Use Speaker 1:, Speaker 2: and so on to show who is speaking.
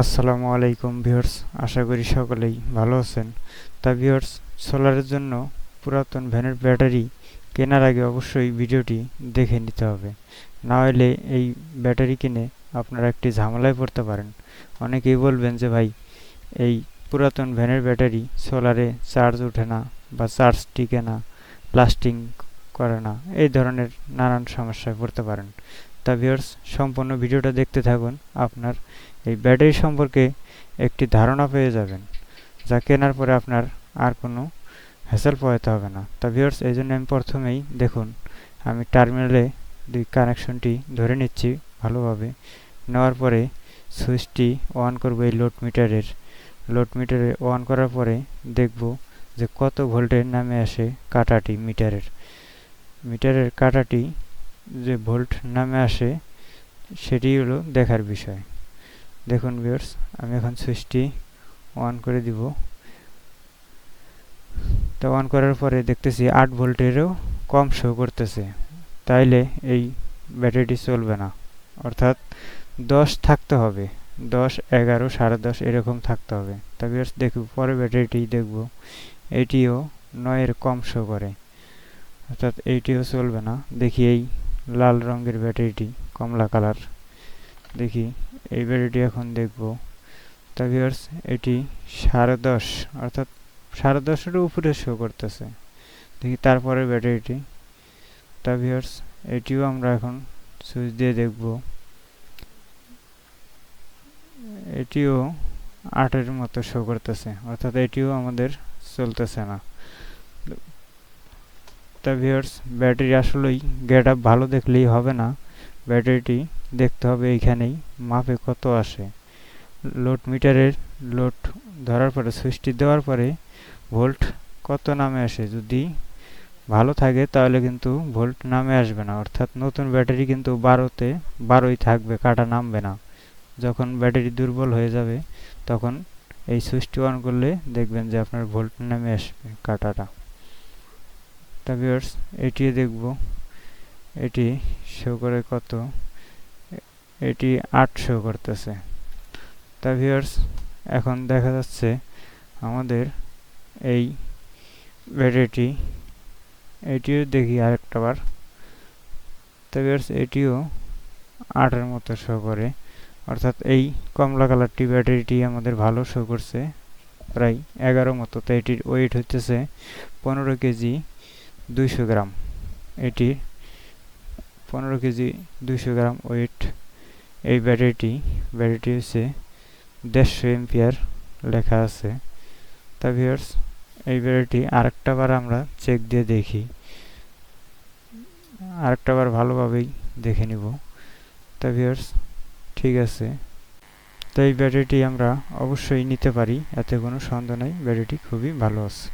Speaker 1: আসসালামু আলাইকুম ভিউয়ার্স, আশা করি সকলেই ভালো আছেন। তা ভিউয়ার্স, সোলারের জন্য পুরাতন ভ্যানের ব্যাটারি কেনার আগে অবশ্যই ভিডিওটি দেখে নিতে হবে। না হলে এই ব্যাটারি কিনে আপনারা একটি ঝামেলায় পড়তে পারেন। অনেকেই বলবেন যে, ভাই, এই পুরাতন ভ্যানের ব্যাটারি সোলারে চার্জ ওঠে না বা চার্জ টিকে না লাস্টিং করে না। এই ধরনের নানান সমস্যায় পড়তে পারেন। তা ভিউয়ার্স সম্পূর্ণ ভিডিওটা দেখতে থাকুন। আপনার এই ব্যাটারি সম্পর্কে একটি ধারণা পেয়ে যাবেন, যা কেনার পরে আপনার আর কোনো হ্যাসেল পোহাতে হবে না। তা ভিউয়ার্স এই জন্য আমি প্রথমেই দেখুন, আমি টার্মিনালে দুই কানেকশনটি ধরে নিচ্ছি ভালোভাবে। নেওয়ার পরে সুইচটি অন করব এই লোড মিটারের লোড মিটারে অন করার পরে দেখব যে কত ভোল্টের নামে আসে কাটাটি মিটারের মিটারের কাটাটি যে ভোল্ট নামে আসে, সেটি হলো দেখার বিষয়। দেখুন ভিউয়ার্স আমি এখন সুইচটি অন করে দিব। তো অন করার পরে দেখতেছি আট ভোল্টেরও কম শো করতেছে। তাইলে এই ব্যাটারিটি চলবে না। অর্থাৎ দশ থাকতে হবে। দশ, এগারো, সাড়ে দশ এরকম থাকতে হবে। তা ভিউয়ার্স দেখব পরে ব্যাটারিটি দেখব। এটিও নয়ের কম শো করে। অর্থাৎ এইটিও চলবে না। দেখি এই লাল রঙের ব্যাটারিটি কমলা কালার দেখি, এই ব্যাটারিটি এখন দেখব। তা ভিউয়ার্স এটি সাড়ে দশ, অর্থাৎ সাড়ে দশের উপরে শো করতেছে। দেখি তারপরে ব্যাটারিটি তা এটিও আমরা এখন সুইচ দিয়ে দেখব। এটিও আটের মতো শো করতেছে, অর্থাৎ এটিও আমাদের চলতেছে না। তা ভিউয়ার্স ব্যাটারি আসলেই গেট আপ ভালো দেখলেই হবে না। ব্যাটারিটি দেখতে হবে এইখানেই, মাপে কত আসে। লোড মিটারের লোড ধরার পরে সুইচটি দেওয়ার পরে ভোল্ট কত নামে আসে? যদি ভালো থাকে, তাহলে কিন্তু ভোল্ট নামে আসবে না। অর্থাৎ নতুন ব্যাটারি কিন্তু বারোতে, বারোই থাকবে, কাটা নামবে না। যখন ব্যাটারি দুর্বল হয়ে যাবে, তখন এই সুইচটি অন করলে দেখবেন যে আপনার ভোল্ট নামে আসবে কাটাটা। তা ভিউয়ার্স এটিও দেখব। এটি শো করে কত? এটি আট শো করতেছে। তা ভিউয়ার্স এখন দেখা যাচ্ছে আমাদের এই ব্যাটারিটি এটিও দেখি আরেকটা বার। তা ভিউয়ার্স এটিও আটের মতো শো করে। অর্থাৎ এই কমলা কালারটি ব্যাটারিটি আমাদের ভালো শো করছে। প্রায় এগারো মতো। তো এটির ওয়েট হচ্ছে পনেরো কেজি। দুইশো গ্রাম। এটি পনেরো কেজি দুইশো গ্রাম ওয়েট। এই ব্যাটারিটি ব্যাটারিটি হচ্ছে দেড়শো এমপিয়ার লেখা আছে। তা ভিউয়ার্স, এই ব্যাটারিটি আরেকটা বার আমরা চেক দিয়ে দেখি। আরেকটা বার ভালোভাবেই দেখে নিব। তা ভিউয়ার্স, ঠিক আছে। তো এই ব্যাটারিটি আমরা অবশ্যই নিতে পারি, এতে কোনো সন্দেহ নাই। ব্যাটারিটি খুবই ভালো আছে।